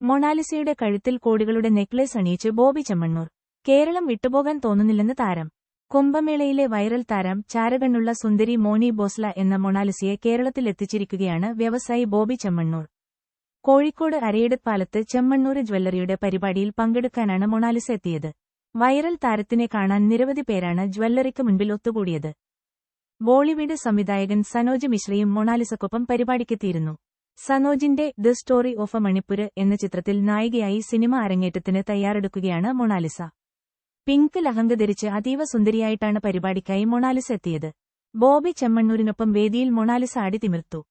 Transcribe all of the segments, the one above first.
മൊണാലിസയുടെ കഴുത്തിൽ കോടികളുടെ നെക്ലേസ് അണിയിച്ച് ബോബി ചെമ്മണ്ണൂർ. കേരളം വിട്ടുപോകാൻ തോന്നുന്നില്ലെന്ന് താരം. കുംഭമേളയിലെ വൈറൽ താരം ചാരകണ്ണുള്ള സുന്ദരി മോനി ബോസ്ല എന്ന മൊണാലിസയെ കേരളത്തിൽ എത്തിച്ചിരിക്കുകയാണ് വ്യവസായി ബോബി ചെമ്മണ്ണൂർ. കോഴിക്കോട് അരയിടപ്പാലത്ത് ചെമ്മണ്ണൂര് ജ്വല്ലറിയുടെ പരിപാടിയിൽ പങ്കെടുക്കാനാണ് മൊണാലിസ എത്തിയത്. വൈറൽ താരത്തിനെ കാണാൻ നിരവധി പേരാണ് ജ്വല്ലറിക്ക് മുൻപിൽ ഒത്തുകൂടിയത്. ബോളിവുഡ് സംവിധായകൻ സനോജ് മിശ്രയും മൊണാലിസക്കൊപ്പം പരിപാടിക്കെത്തിയിരുന്നു സനോജിന്റെ the story of a Manipur എന്ന ചിത്രത്തിൽ നായികയായി സിനിമ അരങ്ങേറ്റത്തിന് തയ്യാറെടുക്കുകയാണ് മൊണാലിസ. പിങ്ക് ലഹങ്ക ധരിച്ച് അതീവ സുന്ദരിയായിട്ടാണ് പരിപാടിക്കായി മൊണാലിസ എത്തിയത്. ബോബി ചെമ്മണ്ണൂരിനൊപ്പം വേദിയിൽ മൊണാലിസ അടിതിമിർത്തു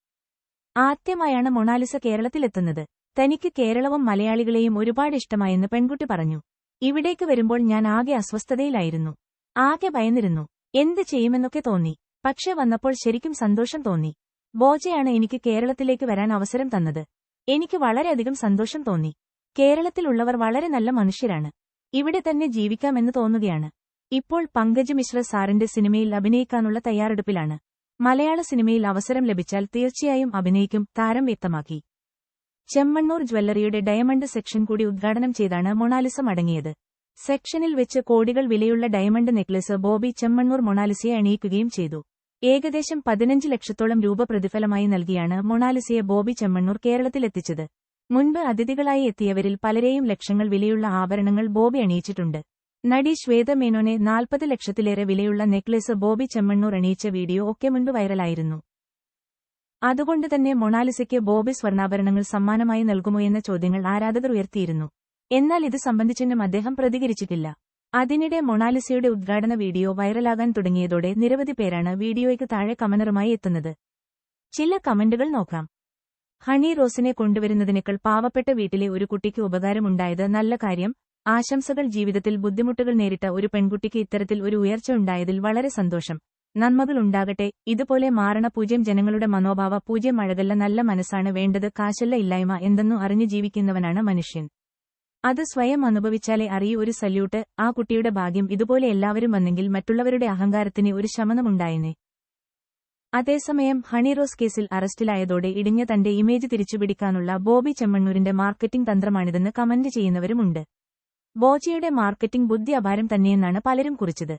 ആദ്യമായാണ് മൊണാലിസ കേരളത്തിലെത്തുന്നത്. തനിക്ക് കേരളവും മലയാളികളെയും ഒരുപാട് ഇഷ്ടമായെന്ന് പെൺകുട്ടി പറഞ്ഞു. ഇവിടേക്ക് വരുമ്പോൾ ഞാൻ ആകെ അസ്വസ്ഥതയിലായിരുന്നു. ആകെ ഭയന്നിരുന്നു. എന്ത് ചെയ്യുമെന്നൊക്കെ തോന്നി. പക്ഷെ വന്നപ്പോൾ ശരിക്കും സന്തോഷം തോന്നി. ബോജയാണ് എനിക്ക് കേരളത്തിലേക്ക് വരാൻ അവസരം തന്നത്. എനിക്ക് വളരെയധികം സന്തോഷം തോന്നി. കേരളത്തിലുള്ളവർ വളരെ നല്ല മനുഷ്യരാണ്. ഇവിടെ തന്നെ ജീവിക്കാമെന്ന് തോന്നുകയാണ്. ഇപ്പോൾ പങ്കജ് മിശ്ര സാറിന്റെ സിനിമയിൽ അഭിനയിക്കാനുള്ള തയ്യാറെടുപ്പിലാണ്. മലയാള സിനിമയിൽ അവസരം ലഭിച്ചാൽ തീർച്ചയായും അഭിനയിക്കും താരം വ്യക്തമാക്കി. ചെമ്മണ്ണൂർ ജ്വല്ലറിയുടെ ഡയമണ്ട് സെക്ഷൻ കൂടി ഉദ്ഘാടനം ചെയ്താണ് മൊണാലിസ മടങ്ങിയത്. സെക്ഷനിൽ വെച്ച് കോടികൾ വിലയുള്ള ഡയമണ്ട് നെക്ലസ് ബോബി ചെമ്മണ്ണൂർ മൊണാലിസയെ അണിയിക്കുകയും ചെയ്തു. ഏകദേശം പതിനഞ്ച് ലക്ഷത്തോളം രൂപ പ്രതിഫലമായി നൽകിയാണ് മൊണാലിസയെ ബോബി ചെമ്മണ്ണൂർ കേരളത്തിലെത്തിച്ചത്. മുൻപ് അതിഥികളായി എത്തിയവരിൽ പലരെയും ലക്ഷങ്ങൾ വിലയുള്ള ആഭരണങ്ങൾ ബോബി അണിയിച്ചിട്ടുണ്ട്. നടി ശ്വേത മേനോനെ നാൽപ്പത് ലക്ഷത്തിലേറെ വിലയുള്ള നെക്ലേസ് ബോബി ചെമ്മണ്ണൂർ അണിയിച്ച വീഡിയോ ഒക്കെ മുൻപ് വൈറലായിരുന്നു. അതുകൊണ്ട് തന്നെ മൊണാലിസയ്ക്ക് ബോബി സ്വർണാഭരണങ്ങൾ സമ്മാനമായി നൽകുമോ എന്ന ചോദ്യങ്ങൾ ആരാധകർ ഉയർത്തിയിരുന്നു. എന്നാൽ ഇത് സംബന്ധിച്ചെന്നും അദ്ദേഹം പ്രതികരിച്ചിട്ടില്ല. അതിനിടെ മൊണാലിസയുടെ ഉദ്ഘാടന വീഡിയോ വൈറലാകാൻ തുടങ്ങിയതോടെ നിരവധി പേരാണ് വീഡിയോയ്ക്ക് താഴെ കമനറുമായി എത്തുന്നത്. ചില കമന്റുകൾ നോക്കാം. ഹണി റോസിനെ കൊണ്ടുവരുന്നതിനേക്കാൾ പാവപ്പെട്ട വീട്ടിലെ ഒരു കുട്ടിക്ക് ഉപകാരമുണ്ടായത് നല്ല കാര്യം. ആശംസകൾ ജീവിതത്തിൽ ബുദ്ധിമുട്ടുകൾ നേരിട്ട ഒരു പെൺകുട്ടിക്ക് ഇത്തരത്തിൽ ഒരു ഉയർച്ച ഉണ്ടായതിൽ വളരെ സന്തോഷം. നന്മകൾ ഉണ്ടാകട്ടെ. ഇതുപോലെ മാറണ പൂജ്യം ജനങ്ങളുടെ മനോഭാവ പൂജ്യം മഴകല്ല നല്ല മനസ്സാണ് വേണ്ടത് കാശല്ല ഇല്ലായ്മ എന്തെന്നു അറിഞ്ഞു ജീവിക്കുന്നവനാണ് മനുഷ്യൻ. അത് സ്വയം അനുഭവിച്ചാലേ അറിയൂ ഒരു സല്യൂട്ട് ആ കുട്ടിയുടെ ഭാഗ്യം ഇതുപോലെ എല്ലാവരും വന്നെങ്കിൽ മറ്റുള്ളവരുടെ അഹങ്കാരത്തിന് ഒരു ശമനമുണ്ടായേനെ. അതേസമയം ഹണിറോസ് കേസിൽ അറസ്റ്റിലായതോടെ ഇടിഞ്ഞ തന്റെ ഇമേജ് തിരിച്ചുപിടിക്കാനുള്ള ബോബി ചെമ്മണ്ണൂരിന്റെ മാർക്കറ്റിംഗ് തന്ത്രമാണിതെന്ന് കമന്റ് ചെയ്യുന്നവരുമുണ്ട്. ബോജിയുടെ മാർക്കറ്റിംഗ് ബുദ്ധി അപാരം തന്നെയെന്നാണ് പലരും കുറിച്ചത്.